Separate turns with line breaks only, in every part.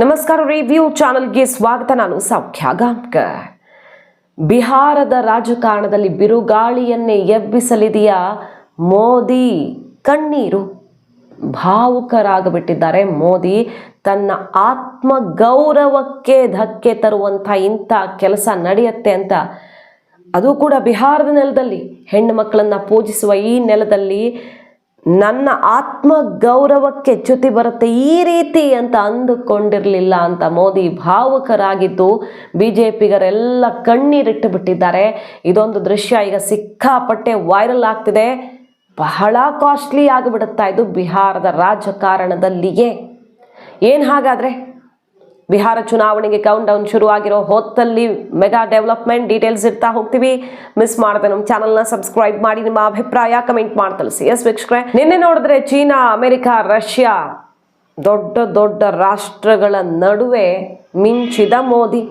ನಮಸ್ಕಾರ ರಿವ್ಯೂ ಚಾನಲ್ಗೆ ಸ್ವಾಗತ. ನಾನು ಸೌಖ್ಯ ಬಿಹಾರದ ರಾಜಕಾರಣದಲ್ಲಿ ಬಿರುಗಾಳಿಯನ್ನೇ ಎಬ್ಬಿಸಲಿದೆಯಾ ಮೋದಿ. ಕಣ್ಣೀರು ಭಾವುಕರಾಗಿಬಿಟ್ಟಿದ್ದಾರೆ ಮೋದಿ. ತನ್ನ ಆತ್ಮ ಗೌರವಕ್ಕೆ ಧಕ್ಕೆ ತರುವಂಥ ಇಂಥ ಕೆಲಸ ನಡೆಯುತ್ತೆ ಅಂತ. ಅದು ಕೂಡ ಬಿಹಾರದ ನೆಲದಲ್ಲಿ ಹೆಣ್ಣು ಮಕ್ಕಳನ್ನು ಪೂಜಿಸುವ ಈ ನೆಲದಲ್ಲಿ ನನ್ನ ಆತ್ಮ ಗೌರವಕ್ಕೆ ಚ್ಯುತಿ ಬರುತ್ತೆ ಈ ರೀತಿ ಅಂತ ಅಂದುಕೊಂಡಿರಲಿಲ್ಲ ಅಂತ ಮೋದಿ ಭಾವುಕರಾಗಿದ್ದು ಬಿ ಜೆ ಪಿಗರೆಲ್ಲ ಕಣ್ಣೀರಿಟ್ಟು ಬಿಟ್ಟಿದ್ದಾರೆ ಇದೊಂದು ದೃಶ್ಯ ಈಗ ಸಿಕ್ಕಾಪಟ್ಟೆ ವೈರಲ್ ಆಗ್ತಿದೆ. ಬಹಳ ಕಾಸ್ಟ್ಲಿ ಆಗಿಬಿಡುತ್ತಾ ಇದು ಬಿಹಾರದ ರಾಜಕಾರಣದಲ್ಲಿಯೇ. ಏನು ಹಾಗಾದರೆ? ಬಿಹಾರ ಚುನಾವಣೆಗೆ ಕೌಂಟ್ ಡೌನ್ ಶುರುವಾಗಿರೋ ಹೊತ್ತಲ್ಲಿ ಮೆಗಾ ಡೆವಲಪ್ಮೆಂಟ್ ಡೀಟೇಲ್ಸ್ ಇರ್ತಾ ಹೋಗ್ತೀವಿ. ಮಿಸ್ ಮಾಡದೆ ನಮ್ಮ ಚಾನಲ್ನ ಸಬ್ಸ್ಕ್ರೈಬ್ ಮಾಡಿ, ನಿಮ್ಮ ಅಭಿಪ್ರಾಯ ಕಮೆಂಟ್ ಮಾಡಿ ತಿಳಿಸಿ. ಎಸ್ ವೀಕ್ಷಕರೇ, ನಿನ್ನೆ ನೋಡಿದ್ರೆ ಚೀನಾ, ಅಮೆರಿಕ, ರಷ್ಯಾ ದೊಡ್ಡ ದೊಡ್ಡ ರಾಷ್ಟ್ರಗಳ ನಡುವೆ ಮಿಂಚಿದ ಮೋದಿ.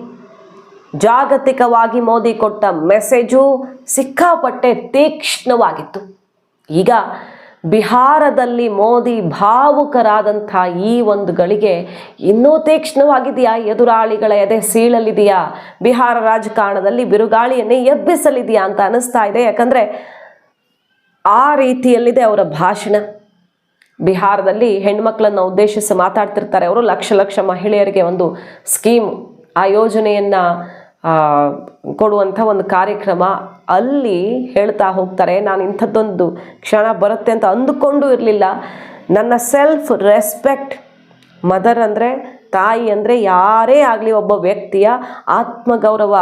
ಜಾಗತಿಕವಾಗಿ ಮೋದಿ ಕೊಟ್ಟ ಮೆಸೇಜು ಸಿಕ್ಕಾಪಟ್ಟೆ ತೀಕ್ಷ್ಣವಾಗಿತ್ತು. ಈಗ ಬಿಹಾರದಲ್ಲಿ ಮೋದಿ ಭಾವುಕರಾದಂಥ ಈ ಒಂದು ಗಳಿಗೆ ಇನ್ನೂ ತೀಕ್ಷ್ಣವಾಗಿದೆಯಾ? ಎದುರಾಳಿಗಳ ಎದೆ ಸೀಳಲಿದೆಯಾ? ಬಿಹಾರ ರಾಜಕಾರಣದಲ್ಲಿ ಬಿರುಗಾಳಿಯನ್ನೇ ಎಬ್ಬಿಸಲಿದೆಯಾ ಅಂತ ಅನಿಸ್ತಾ ಇದೆ. ಯಾಕಂದರೆ ಆ ರೀತಿಯಲ್ಲಿದೆ ಅವರ ಭಾಷಣ. ಬಿಹಾರದಲ್ಲಿ ಹೆಣ್ಮಕ್ಳನ್ನು ಉದ್ದೇಶಿಸಿ ಮಾತಾಡ್ತಿರ್ತಾರೆ ಅವರು. ಲಕ್ಷ ಲಕ್ಷ ಮಹಿಳೆಯರಿಗೆ ಒಂದು ಸ್ಕೀಮ್, ಆ ಯೋಜನೆಯನ್ನು ಕೊಡುವಂಥ ಒಂದು ಕಾರ್ಯಕ್ರಮ ಅಲ್ಲಿ ಹೇಳ್ತಾ ಹೋಗ್ತಾರೆ, ನಾನು ಇಂಥದ್ದೊಂದು ಕ್ಷಣ ಬರುತ್ತೆ ಅಂತ ಅಂದುಕೊಂಡು ಇರಲಿಲ್ಲ. ನನ್ನ ಸೆಲ್ಫ್ ರೆಸ್ಪೆಕ್ಟ್ ಮದರ್ ಅಂದರೆ, ತಾಯಿ ಅಂದರೆ ಯಾರೇ ಆಗಲಿ ಒಬ್ಬ ವ್ಯಕ್ತಿಯ ಆತ್ಮಗೌರವ.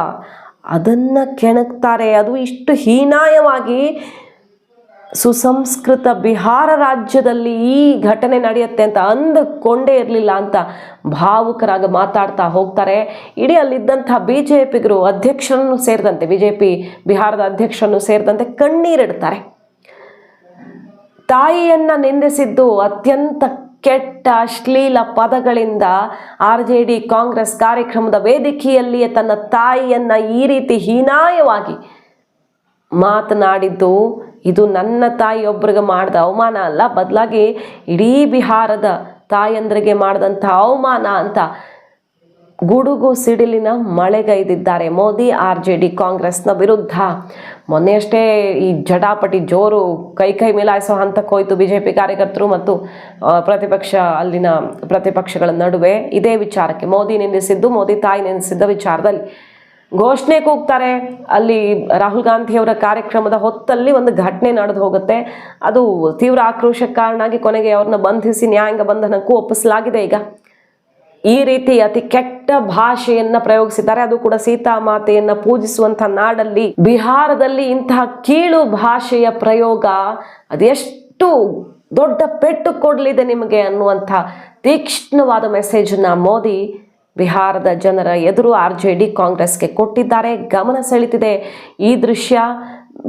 ಅದನ್ನು ಕೆಣಕ್ತಾರೆ. ಅದು ಇಷ್ಟು ಹೀನಾಯವಾಗಿ ಸುಸಂಸ್ಕೃತ ಬಿಹಾರ ರಾಜ್ಯದಲ್ಲಿ ಈ ಘಟನೆ ನಡೆಯುತ್ತೆ ಅಂತ ಅಂದುಕೊಂಡೇ ಇರಲಿಲ್ಲ ಅಂತ ಭಾವುಕರಾಗಿ ಮಾತಾಡ್ತಾ ಹೋಗ್ತಾರೆ. ಇಡೀ ಅಲ್ಲಿದ್ದಂಥ ಬಿ ಜೆ ಪಿಗರು ಅಧ್ಯಕ್ಷರನ್ನು ಸೇರಿದಂತೆ ಬಿ ಜೆ ಪಿ ಬಿಹಾರದ ಅಧ್ಯಕ್ಷರನ್ನು ಸೇರಿದಂತೆ ಕಣ್ಣೀರಿಡ್ತಾರೆ ತಾಯಿಯನ್ನು ನಿಂದಿಸಿದ್ದು ಅತ್ಯಂತ ಕೆಟ್ಟ, ಅಶ್ಲೀಲ ಪದಗಳಿಂದ ಆರ್ ಜೆ ಡಿ ಕಾಂಗ್ರೆಸ್ ಕಾರ್ಯಕ್ರಮದ ವೇದಿಕೆಯಲ್ಲಿಯೇ ತನ್ನ ತಾಯಿಯನ್ನು ಈ ರೀತಿ ಹೀನಾಯವಾಗಿ ಮಾತನಾಡಿದ್ದು, ಇದು ನನ್ನ ತಾಯಿಯೊಬ್ಬರಿಗೆ ಮಾಡಿದ ಅವಮಾನ ಅಲ್ಲ, ಬದಲಾಗಿ ಇಡೀ ಬಿಹಾರದ ತಾಯಂದ್ರಿಗೆ ಮಾಡಿದಂಥ ಅವಮಾನ ಅಂತ ಗುಡುಗು ಸಿಡಿಲಿನ ಮಳೆಗೈದಿದ್ದಾರೆ. ಮೋದಿ, ಆರ್ ಜೆ ಡಿ, ಕಾಂಗ್ರೆಸ್ನ ವಿರುದ್ಧ. ಮೊನ್ನೆಯಷ್ಟೇ ಈ ಜಟಾಪಟಿ ಜೋರು ಕೈ ಕೈ ಮೇಲಾಯಿಸೋ ಹಂತಕ್ಕೆ ಹೋಯಿತು ಬಿ ಜೆ ಪಿ ಕಾರ್ಯಕರ್ತರು ಮತ್ತು ಪ್ರತಿಪಕ್ಷ, ಅಲ್ಲಿನ ಪ್ರತಿಪಕ್ಷಗಳ ನಡುವೆ. ಇದೇ ವಿಚಾರಕ್ಕೆ ಮೋದಿ ನಿಂದಿಸಿದ್ದು ಮೋದಿ ತಾಯಿ ನಿಂದಿಸಿದ್ದ ವಿಚಾರದಲ್ಲಿ ಘೋಷಣೆ ಕೂಗ್ತಾರೆ ಅಲ್ಲಿ ರಾಹುಲ್ ಗಾಂಧಿಯವರ ಕಾರ್ಯಕ್ರಮದ ಹೊತ್ತಲ್ಲಿ ಒಂದು ಘಟನೆ ನಡೆದು ಹೋಗುತ್ತೆ. ಅದು ತೀವ್ರ ಆಕ್ರೋಶಕ್ಕೆ ಕಾರಣ ಆಗಿ ಕೊನೆಗೆ ಅವ್ರನ್ನ ಬಂಧಿಸಿ ನ್ಯಾಯಾಂಗ ಬಂಧನಕ್ಕೂ ಒಪ್ಪಿಸಲಾಗಿದೆ ಈಗ. ಈ ರೀತಿ ಅತಿ ಕೆಟ್ಟ ಭಾಷೆಯನ್ನ ಪ್ರಯೋಗಿಸಿದ್ದಾರೆ. ಅದು ಕೂಡ ಸೀತಾಮಾತೆಯನ್ನ ಪೂಜಿಸುವಂತ ನಾಡಲ್ಲಿ. ಬಿಹಾರದಲ್ಲಿ ಇಂತಹ ಕೀಳು ಭಾಷೆಯ ಪ್ರಯೋಗ ಅದೆಷ್ಟು ದೊಡ್ಡ ಪೆಟ್ಟು ಕೊಡಲಿದೆ ನಿಮಗೆ ಅನ್ನುವಂಥ ತೀಕ್ಷ್ಣವಾದ ಮೆಸೇಜನ್ನ ಮೋದಿ ಬಿಹಾರದ ಜನರ ಎದುರು ಆರ್ ಜೆ ಡಿ ಕಾಂಗ್ರೆಸ್ಗೆ ಕೊಟ್ಟಿದ್ದಾರೆ ಗಮನ ಸೆಳೀತಿದೆ ಈ ದೃಶ್ಯ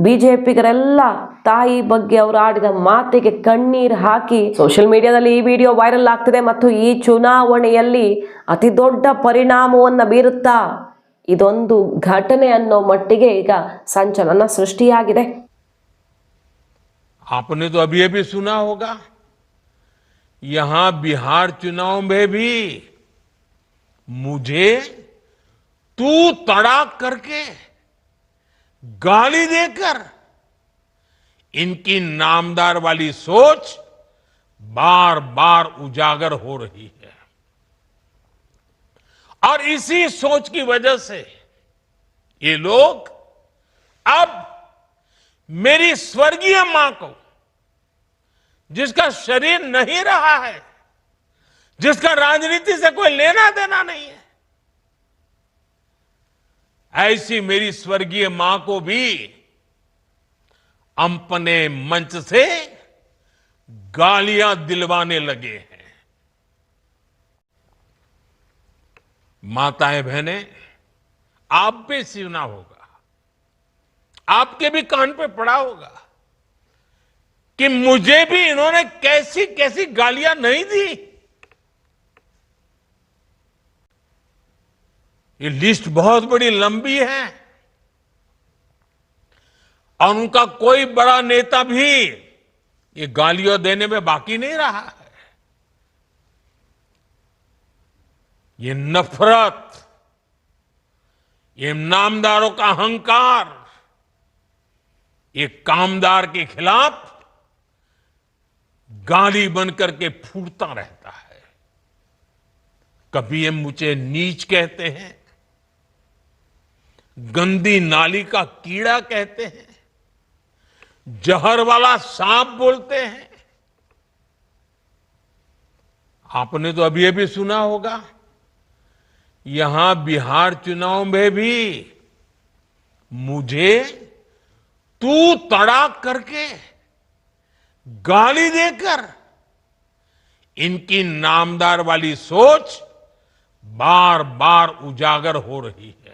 ಬಿ ಜೆ ಪಿಗರೆಲ್ಲ ತಾಯಿ ಬಗ್ಗೆ ಅವರು ಆಡಿದ ಮಾತಿಗೆ ಕಣ್ಣೀರು ಹಾಕಿ ಸೋಷಿಯಲ್ ಮೀಡಿಯಾದಲ್ಲಿ ಈ ವಿಡಿಯೋ ವೈರಲ್ ಆಗ್ತಿದೆ ಮತ್ತು ಈ ಚುನಾವಣೆಯಲ್ಲಿ ಅತಿ ದೊಡ್ಡ ಪರಿಣಾಮವನ್ನು ಬೀರುತ್ತಾ ಇದೊಂದು ಘಟನೆ ಅನ್ನೋ ಮಟ್ಟಿಗೆ ಈಗ ಸಂಚಲನ ಸೃಷ್ಟಿಯಾಗಿದೆ
आपने तो अभी अभी सुना होगा यहां बिहार चुनाव में भी मुझे तू तड़ाक करके गाली देकर इनकी नामदार वाली सोच बार बार उजागर हो रही है। और इसी सोच की वजह से ये लोग अब मेरी स्वर्गीय माँ को, जिसका शरीर नहीं रहा है जिसका राजनीति से कोई लेना देना नहीं है। ऐसी मेरी स्वर्गीय माँ को भी अपने मंच से गालियाँ दिलवाने लगे हैं। माताएँ बहनें, आप भी सुना होगा। आपके भी कान पे पड़ा होगा कि मुझे भी इन्होंने कैसी कैसी गालियाँ नहीं दी। ये लिस्ट बहुत बड़ी लंबी है। और उनका कोई बड़ा नेता भी ये गालियों देने में बाकी नहीं रहा है। ये नफरत, ये नामदारों का अहंकार, ये कामदार के खिलाफ गाली बनकर के फूटता रहता है। कभी ये मुझे नीच कहते हैं गंदी नाली का कीड़ा कहते हैं, जहर वाला सांप बोलते हैं। आपने तो अभी अभी सुना होगा, यहाँ बिहार चुनाव में भी मुझे तू तड़ाक करके गाली देकर इनकी नामदार वाली सोच बार बार उजागर हो रही है।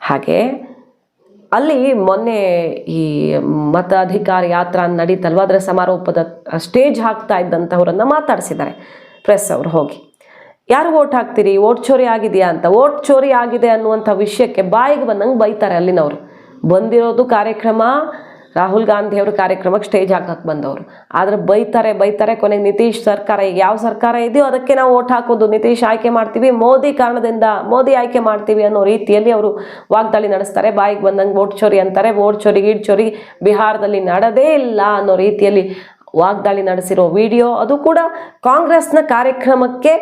ಹಾಗೆ ಅಲ್ಲಿ ಮೊನ್ನೆ ಈ ಮತಾಧಿಕಾರ ಯಾತ್ರಾ ನಡೀತಲ್ವ ಅದರ ಸಮಾರೋಪದ ಸ್ಟೇಜ್ ಹಾಕ್ತಾ ಇದ್ದಂಥವ್ರನ್ನ ಮಾತಾಡಿಸಿದ್ದಾರೆ. ಪ್ರೆಸ್ ಅವರು ಹೋಗಿ. ಯಾರು ಓಟ್ ಹಾಕ್ತೀರಿ? ಓಟ್ ಚೋರಿ ಆಗಿದೆಯಾ ಅಂತ. ಓಟ್ ಚೋರಿ ಆಗಿದೆ ಅನ್ನುವಂಥ ವಿಷಯಕ್ಕೆ ಬಾಯಿಗೆ ಬಂದಂಗೆ ಬೈತಾರೆ ಅಲ್ಲಿನವರು. ಬಂದಿರೋದು ಕಾರ್ಯಕ್ರಮ ರಾಹುಲ್ ಗಾಂಧಿ ಅವರು ಕಾರ್ಯಕ್ರಮಕ್ಕೆ ಸ್ಟೇಜ್ ಹಾಕಕ್ಕೆ ಬಂದವರು. ಆದರೆ ಬೈತಾರೆ ಬೈತಾರೆ ಕೊನೆಗೆ ನಿತೀಶ್ ಸರ್ಕಾರ, ಈಗ ಯಾವ ಸರ್ಕಾರ ಇದೆಯೋ ಅದಕ್ಕೆ ನಾವು ಓಟ್ ಹಾಕೋದು. ನಿತೀಶ್ ಆಯ್ಕೆ ಮಾಡ್ತೀವಿ, ಮೋದಿ ಕಾರಣದಿಂದ ಮೋದಿ ಆಯ್ಕೆ ಮಾಡ್ತೀವಿ ಅನ್ನೋ ರೀತಿಯಲ್ಲಿ ಅವರು ವಾಗ್ದಾಳಿ ನಡೆಸ್ತಾರೆ. ಬಾಯಿಗೆ ಬಂದಂಗೆ ಓಟ್ ಚೋರಿ ಅಂತಾರೆ. ಓಟ್ ಚೋರಿ ಈಡ್ ಚೋರಿ ಬಿಹಾರದಲ್ಲಿ ನಡೆದೇ ಇಲ್ಲ ಅನ್ನೋ ರೀತಿಯಲ್ಲಿ ವಾಗ್ದಾಳಿ ನಡೆಸಿರೋ ವಿಡಿಯೋ. ಅದು ಕೂಡ ಕಾಂಗ್ರೆಸ್ನ ಕಾರ್ಯಕ್ರಮಕ್ಕೆ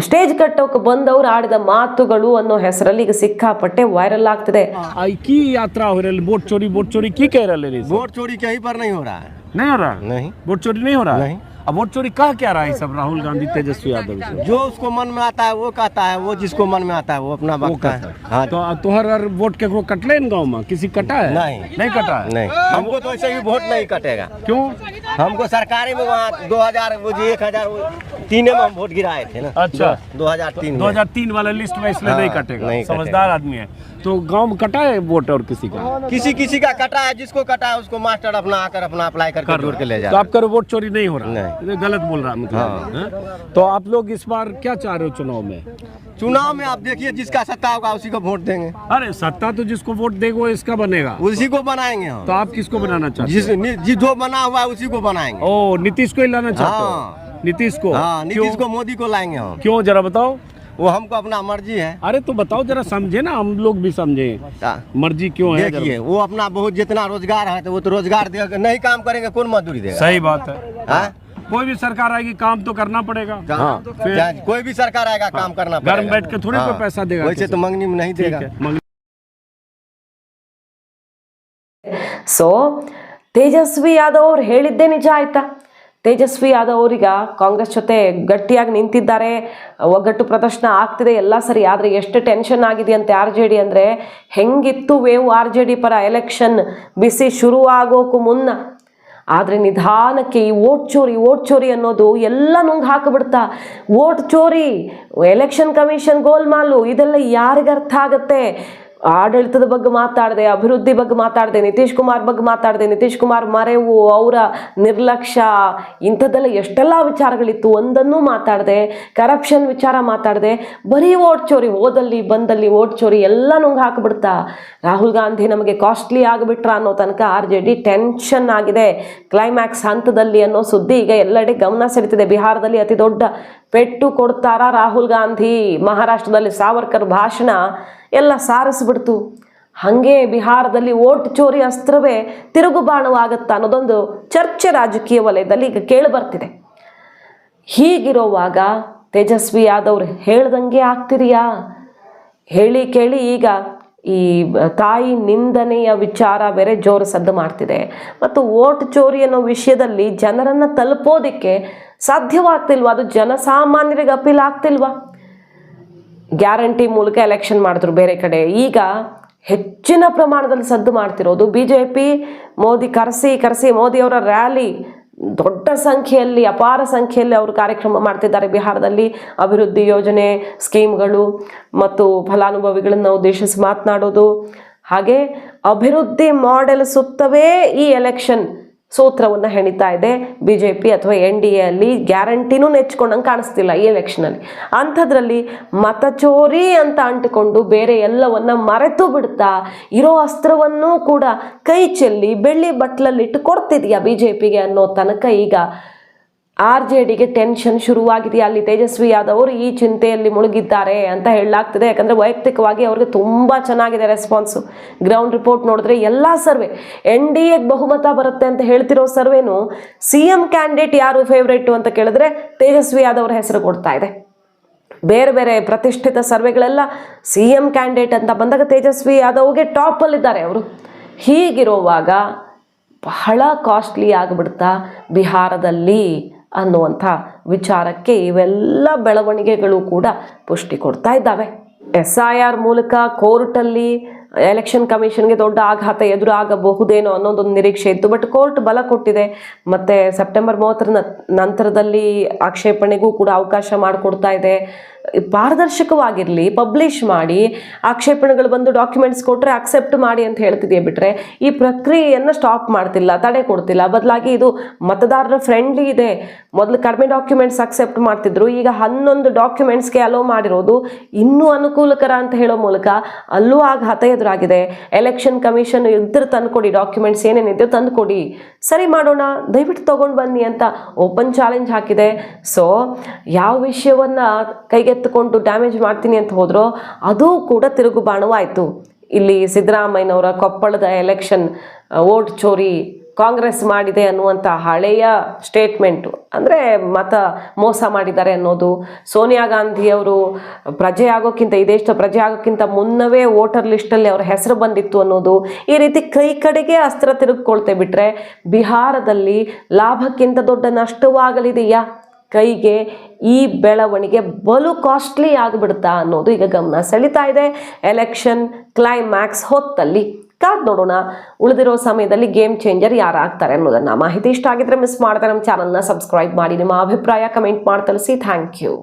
ಸ್ಟೇಜ್ ಕಟ್ಟೋಕೆ ಬಂದವರು ಆಡಿದ ಮಾತುಗಳು ಅನ್ನೋ ಹೆಸರಲ್ಲಿ ಈಗ ಸಿಕ್ಕಾಪಟ್ಟೆ ವೈರಲ್ ಆಗ್ತಿದೆ
आ, की यात्रा हो रही है वोट चोरी वोट चोरी की कह रहे हैं
वोट चोरी कहीं पर नहीं हो रहा है
नहीं हो रहा
नहीं
वोट चोरी नहीं हो रहा
नहीं।
अब वोट चोरी कहा क्या रहा है सब? राहुल गांधी तेजस्वी यादव से
जो उसको मन में आता है वो कहता है वो जिसको मन में आता है वो अपना
वो कहता
है।
है।
हाँ।
तो तो हर हर वोट के कटले इन गाँव में? किसी कटा है?
नहीं।
नहीं कटा है?
नहीं। हमको तो ऐसे भी वोट नहीं कटेगा।
क्यों?
हमको सरकारी में वहाँ दो हज़ार एक हज़ार तीन में हम वोट गिराए थे ना।
अच्छा।
दो हज़ार तीन
2003 वाले लिस्ट में इसलिए
हाँ,
नहीं कटेगा। समझदार आदमी है। तो गाँव में कटा है वोट और किसी का?
किसी किसी का कटा है जिसको कटा है उसको मास्टर अपना आकर अपना अप्लाई करके जोड़ के ले जाए
तो आपका वोट चोरी नहीं हो रहा?
नहीं।
ये गलत बोल रहा मतलब।
हाँ।
हैं? तो आप लोग इस बार क्या चाह रहे हो चुनाव में?
चुनाव में आप देखिए जिसका सत्ता होगा उसी को वोट देंगे।
अरे सत्ता तो जिसको वोट देगा इसका बनेगा।
उसी को बनाएँगे हम।
तो आप किसको बनाना चाहते
जिस जिस जो बना हुआ है उसी को बनाएँगे।
ओ नीतीश को ही लाना चाहते
हाँ।
हो। नीतीश को?
हाँ नीतीश को मोदी को लाएँगे हम।
क्यों जरा बताओ।
वो हमको अपना मर्जी है
अरे तो बताओ जरा समझे ना हम लोग भी समझे
हाँ।
मर्जी क्यों है
देखिए वो अपना बहुत जितना रोजगार है तो वो तो रोजगार देगा नहीं काम करेंगे कौन मजदूरी
जरा।
देगा
सही बात है
हाँ?
कोई भी सरकार आएगी काम तो करना पड़ेगा
हाँ,
फिर
चाहे कोई भी सरकार आएगा काम करना
घर में
पड़ेगा
बैठ के थोड़ी कोई पैसा देगा
वैसे
किसी
तो मंगनी में नहीं
ठीक
देगा
है मंग-
ಸೊ ತೇಜಸ್ವಿ ಯಾದವ್ ಅವ್ರು ಹೇಳಿದ್ದೇ ನಿಜ ಆಯ್ತಾ ತೇಜಸ್ವಿ ಯಾದವ್ ಕಾಂಗ್ರೆಸ್ ಜೊತೆ ಗಟ್ಟಿಯಾಗಿ ನಿಂತಿದ್ದಾರೆ. ಒಗ್ಗಟ್ಟು ಪ್ರದರ್ಶನ ಆಗ್ತಿದೆ. ಎಲ್ಲ ಸರಿ, ಆದರೆ ಎಷ್ಟು ಟೆನ್ಷನ್ ಆಗಿದೆಯಂತೆ ಆರ್ ಜೆ ಡಿ ಅಂದರೆ ಹೆಂಗಿತ್ತು ವೇವ್ ಆರ್ ಜೆ ಡಿ ಪರ ಎಲೆಕ್ಷನ್ ಬಿಸಿ ಶುರು ಆಗೋಕ್ಕೂ ಮುನ್ನ. ಆದರೆ ನಿಧಾನಕ್ಕೆ ಈ ಓಟ್ ಚೋರಿ ಓಟ್ ಚೋರಿ ಅನ್ನೋದು ಎಲ್ಲ ನುಂಗ್ ಹಾಕಿಬಿಡ್ತಾ. ಓಟ್ ಚೋರಿ ಎಲೆಕ್ಷನ್ ಕಮಿಷನ್ ಗೋಲ್ಮಾಲು, ಇದೆಲ್ಲ ಯಾರಿಗರ್ಥ ಆಗುತ್ತೆ? ಆಡಳಿತದ ಬಗ್ಗೆ ಮಾತಾಡಿದೆ, ಅಭಿವೃದ್ಧಿ ಬಗ್ಗೆ ಮಾತಾಡಿದೆ, ನಿತೀಶ್ ಕುಮಾರ್ ಬಗ್ಗೆ ಮಾತಾಡಿದೆ, ನಿತೀಶ್ ಕುಮಾರ್ ಮರೆವು, ಅವರ ನಿರ್ಲಕ್ಷ್ಯ, ಇಂಥದ್ದೆಲ್ಲ ಎಷ್ಟೆಲ್ಲ ವಿಚಾರಗಳಿತ್ತು, ಒಂದನ್ನು ಮಾತಾಡಿದೆ ಕರಪ್ಷನ್ ವಿಚಾರ ಮಾತಾಡಿದೆ, ಬರೀ ಓಟ್ ಚೋರಿ ಓದಲ್ಲಿ ಬಂದಲ್ಲಿ ಓಟ್ ಚೋರಿ ಎಲ್ಲ ನುಂಗೆ ಹಾಕಿಬಿಡ್ತಾ. ರಾಹುಲ್ ಗಾಂಧಿ ನಮಗೆ ಕಾಸ್ಟ್ಲಿ ಆಗಿಬಿಟ್ರ ಅನ್ನೋ ತನಕ ಆರ್ ಜೆ ಡಿ ಟೆನ್ಷನ್ ಆಗಿದೆ. ಕ್ಲೈಮ್ಯಾಕ್ಸ್ ಹಂತದಲ್ಲಿ ಅನ್ನೋ ಸುದ್ದಿ ಈಗ ಎಲ್ಲೆಡೆ ಗಮನ ಸೆಳೀತಿದೆ. ಬಿಹಾರದಲ್ಲಿ ಅತಿ ದೊಡ್ಡ ಪೆಟ್ಟು ಕೊಡ್ತಾರಾ ರಾಹುಲ್ ಗಾಂಧಿ? ಮಹಾರಾಷ್ಟ್ರದಲ್ಲಿ ಸಾವರ್ಕರ್ ಭಾಷಣ ಎಲ್ಲ ಸಾರಿಸ್ಬಿಡ್ತು. ಹಂಗೆ ಬಿಹಾರದಲ್ಲಿ ಓಟ್ ಚೋರಿ ಅಸ್ತ್ರವೇ ತಿರುಗುಬಾಣವಾಗತ್ತಾ ಅನ್ನೋದೊಂದು ಚರ್ಚೆ ರಾಜಕೀಯ ವಲಯದಲ್ಲಿ ಈಗ ಕೇಳಿಬರ್ತಿದೆ ಹೀಗಿರೋವಾಗ ತೇಜಸ್ವಿ ಯಾದವ್ರು ಹೇಳ್ದಂಗೆ ಆಗ್ತಿರಿಯಾ ಹೇಳಿ ಕೇಳಿ ಈಗ ಈ ತಾಯಿ ನಿಂದನೆಯ ವಿಚಾರ ಬೇರೆ ಜೋರು ಸದ್ದು ಮಾಡ್ತಿದೆ. ಮತ್ತು ಓಟ್ ಚೋರಿ ಅನ್ನೋ ವಿಷಯದಲ್ಲಿ ಜನರನ್ನು ತಲುಪೋದಿಕ್ಕೆ ಸಾಧ್ಯವಾಗ್ತಿಲ್ವಾ? ಅದು ಜನಸಾಮಾನ್ಯರಿಗೆ ಅಪೀಲ್ ಆಗ್ತಿಲ್ವಾ? ಗ್ಯಾರಂಟಿ ಮೂಲಕ ಎಲೆಕ್ಷನ್ ಮಾಡಿದ್ರು ಬೇರೆ ಕಡೆ. ಈಗ ಹೆಚ್ಚಿನ ಪ್ರಮಾಣದಲ್ಲಿ ಸದ್ದು ಮಾಡ್ತಿರೋದು ಬಿ ಜೆ ಪಿ ಮೋದಿ ಕರೆಸಿ ಕರೆಸಿ ಮೋದಿಯವರ ರ್ಯಾಲಿ. ದೊಡ್ಡ ಸಂಖ್ಯೆಯಲ್ಲಿ, ಅಪಾರ ಸಂಖ್ಯೆಯಲ್ಲಿ ಅವರು ಕಾರ್ಯಕ್ರಮ ಮಾಡ್ತಿದ್ದಾರೆ ಬಿಹಾರದಲ್ಲಿ. ಅಭಿವೃದ್ಧಿ ಯೋಜನೆ, ಸ್ಕೀಮ್ಗಳು ಮತ್ತು ಫಲಾನುಭವಿಗಳನ್ನು ಉದ್ದೇಶಿಸಿ ಮಾತನಾಡೋದು. ಹಾಗೆ ಅಭಿವೃದ್ಧಿ ಮಾಡೆಲ್ ಸುತ್ತವೇ ಈ ಎಲೆಕ್ಷನ್. ಸೂತ್ರವನ್ನು ಹೆಣಿತಾ ಇದೆ. ಬಿ ಜೆ ಪಿ ಅಥವಾ ಎನ್ ಡಿ ಎಲ್ಲಿ ಗ್ಯಾರಂಟಿನೂ ನೆಚ್ಕೊಂಡಂಗೆ ಕಾಣಿಸ್ತಿಲ್ಲ ಈ ಎಲೆಕ್ಷನಲ್ಲಿ ಅಂಥದ್ರಲ್ಲಿ ಮತಚೋರಿ ಅಂತ ಅಂಟಿಕೊಂಡು ಬೇರೆ ಎಲ್ಲವನ್ನು ಮರೆತು ಬಿಡ್ತಾ ಇರೋ ಅಸ್ತ್ರವನ್ನೂ ಕೂಡ ಕೈ ಚೆಲ್ಲಿ ಬೆಳ್ಳಿ ಬಟ್ಲಲ್ಲಿಟ್ಟು ಕೊಡ್ತಿದ್ಯಾ ಬಿ ಜೆ ಪಿಗೆ ಅನ್ನೋ ತನಕ ಈಗ ಆರ್ ಜೆ ಡಿಗೆ ಟೆನ್ಷನ್ ಶುರುವಾಗಿದೆ ಅಲ್ಲಿ ತೇಜಸ್ವಿ ಯಾದವ್ ಅವರು ಈ ಚಿಂತೆಯಲ್ಲಿ ಮುಳುಗಿದ್ದಾರೆ ಅಂತ ಹೇಳಲಾಗ್ತದೆ. ಯಾಕಂದರೆ ವೈಯಕ್ತಿಕವಾಗಿ ಅವ್ರಿಗೆ ತುಂಬ ಚೆನ್ನಾಗಿದೆ ರೆಸ್ಪಾನ್ಸು. ಗ್ರೌಂಡ್ ರಿಪೋರ್ಟ್ ನೋಡಿದ್ರೆ ಎಲ್ಲ ಸರ್ವೆ, ಎನ್ ಡಿ ಎಗೆ ಬಹುಮತ ಬರುತ್ತೆ ಅಂತ ಹೇಳ್ತಿರೋ ಸರ್ವೆನು ಸಿ ಎಂ ಕ್ಯಾಂಡಿಡೇಟ್ ಯಾರು ಫೇವ್ರೇಟು ಅಂತ ಕೇಳಿದ್ರೆ ತೇಜಸ್ವಿ ಯಾದವ್ ಹೆಸರು ಕೊಡ್ತಾ ಇದೆ. ಬೇರೆ ಬೇರೆ ಪ್ರತಿಷ್ಠಿತ ಸರ್ವೆಗಳೆಲ್ಲ ಸಿ ಎಂ ಕ್ಯಾಂಡಿಡೇಟ್ ಅಂತ ಬಂದಾಗ ತೇಜಸ್ವಿ ಯಾದವ್ಗೆ ಟಾಪಲ್ಲಿದ್ದಾರೆ ಅವರು. ಹೀಗಿರುವಾಗ ಬಹಳ ಕಾಸ್ಟ್ಲಿ ಆಗಿಬಿಡ್ತಾ ಬಿಹಾರದಲ್ಲಿ ಅನ್ನುವಂಥ ವಿಚಾರಕ್ಕೆ ಇವೆಲ್ಲ ಬೆಳವಣಿಗೆಗಳು ಕೂಡ ಪುಷ್ಟಿ ಕೊಡ್ತಾ ಇದ್ದಾವೆ. ಎಸ್ ಐ ಆರ್ ಮೂಲಕ ಕೋರ್ಟಲ್ಲಿ ಎಲೆಕ್ಷನ್ ಕಮಿಷನ್ಗೆ ದೊಡ್ಡ ಆಘಾತ ಎದುರಾಗಬಹುದೇನೋ ಅನ್ನೋದೊಂದು ನಿರೀಕ್ಷೆ ಇತ್ತು. ಬಟ್ ಕೋರ್ಟ್ ಬಲ ಕೊಟ್ಟಿದೆ. ಮತ್ತು ಸೆಪ್ಟೆಂಬರ್ ಮೂವತ್ತರ ನಂತರದಲ್ಲಿ ಆಕ್ಷೇಪಣೆಗೂ ಕೂಡ ಅವಕಾಶ ಮಾಡಿಕೊಡ್ತಾ ಇದೆ. ಪಾರದರ್ಶಕವಾಗಿರಲಿ ಪಬ್ಲಿಷ್ ಮಾಡಿ, ಆಕ್ಷೇಪಣೆಗಳು ಬಂದು ಡಾಕ್ಯುಮೆಂಟ್ಸ್ ಕೊಟ್ಟರೆ ಅಕ್ಸೆಪ್ಟ್ ಮಾಡಿ ಅಂತ ಹೇಳ್ತಿದೆಯೇ ಬಿಟ್ಟರೆ ಈ ಪ್ರಕ್ರಿಯೆಯನ್ನು ಸ್ಟಾಪ್ ಮಾಡ್ತಿಲ್ಲ, ತಡೆ ಕೊಡ್ತಿಲ್ಲ. ಬದಲಾಗಿ ಇದು ಮತದಾರರ ಫ್ರೆಂಡ್ಲಿ ಇದೆ. ಮೊದಲು ಕಡಿಮೆ ಡಾಕ್ಯುಮೆಂಟ್ಸ್ ಅಕ್ಸೆಪ್ಟ್ ಮಾಡ್ತಿದ್ರು, ಈಗ ಹನ್ನೊಂದು ಡಾಕ್ಯುಮೆಂಟ್ಸ್ಗೆ ಅಲೋ ಮಾಡಿರೋದು ಇನ್ನೂ ಅನುಕೂಲಕರ ಅಂತ ಹೇಳೋ ಮೂಲಕ ಅಲ್ಲೂ ಆಗ ಹತ ಎದುರಾಗಿದೆ. ಎಲೆಕ್ಷನ್ ಕಮಿಷನ್ ಇದ್ರ ತಂದುಕೊಡಿ ಡಾಕ್ಯುಮೆಂಟ್ಸ್ ಏನೇನಿದೆಯೋ ತಂದುಕೊಡಿ. ಸರಿ ಮಾಡೋಣ, ದಯವಿಟ್ಟು ತೊಗೊಂಡು ಬನ್ನಿ ಅಂತ ಓಪನ್ ಚಾಲೆಂಜ್ ಹಾಕಿದೆ. ಸೊ ಯಾವ ವಿಷಯವನ್ನು ಕೈಗೆತ್ತಿಕೊಂಡು ಡ್ಯಾಮೇಜ್ ಮಾಡ್ತೀನಿ ಅಂತ ಹೋದ್ರೋ ಅದು ಕೂಡ ತಿರುಗು ಬಾಣವಾಯಿತು. ಇಲ್ಲಿ ಸಿದ್ದರಾಮಯ್ಯನವರ ಕೊಪ್ಪಳದ ಎಲೆಕ್ಷನ್ ವೋಟ್ ಚೋರಿ ಕಾಂಗ್ರೆಸ್ ಮಾಡಿದೆ ಅನ್ನುವಂಥ ಹಳೆಯ ಸ್ಟೇಟ್ಮೆಂಟು ಅಂದರೆ ಮತ ಮೋಸ ಮಾಡಿದ್ದಾರೆ ಅನ್ನೋದು. ಸೋನಿಯಾ ಗಾಂಧಿಯವರು ಪ್ರಜೆ ಆಗೋಕ್ಕಿಂತ, ಈ ದೇಶದ ಪ್ರಜೆ ಆಗೋಕ್ಕಿಂತ ಮುನ್ನವೇ ವೋಟರ್ ಲಿಸ್ಟಲ್ಲಿ ಅವರ ಹೆಸರು ಬಂದಿತ್ತು ಅನ್ನೋದು. ಈ ರೀತಿ ಕೈ ಕಡೆಗೆ ಅಸ್ತ್ರ ತಿರುಗಿಕೊಳ್ತೆ ಬಿಟ್ಟರೆ ಬಿಹಾರದಲ್ಲಿ ಲಾಭಕ್ಕಿಂತ ದೊಡ್ಡ ನಷ್ಟವಾಗಲಿದೆಯಾ? ಕೈಗೆ ಈ ಬೆಳವಣಿಗೆ ಬಲು ಕಾಸ್ಟ್ಲಿ ಆಗಿಬಿಡುತ್ತಾ ಅನ್ನೋದು ಈಗ ಗಮನ ಸೆಳೀತಾ ಇದೆ. ಎಲೆಕ್ಷನ್ ಕ್ಲೈಮ್ಯಾಕ್ಸ್ ಹೊತ್ತಲ್ಲಿ ಕಾದ್ ನೋಡೋಣ, ಉಳಿದಿರೋ ಸಮಯದಲ್ಲಿ ಗೇಮ್ ಚೇಂಜರ್ ಯಾರಾಗ್ತಾರೆ ಅನ್ನೋದನ್ನ ಮಾಹಿತಿ ಇಷ್ಟ ಆಗಿದ್ರೆ ಮಿಸ್ ಮಾಡ್ತಾರೆ ನಮ್ಮ ಚಾನಲ್ನ ಸಬ್ಸ್ಕ್ರೈಬ್ ಮಾಡಿ, ನಿಮ್ಮ ಅಭಿಪ್ರಾಯ ಕಮೆಂಟ್ ಮಾಡಿ ತಿಳಿಸಿ ಥ್ಯಾಂಕ್ ಯು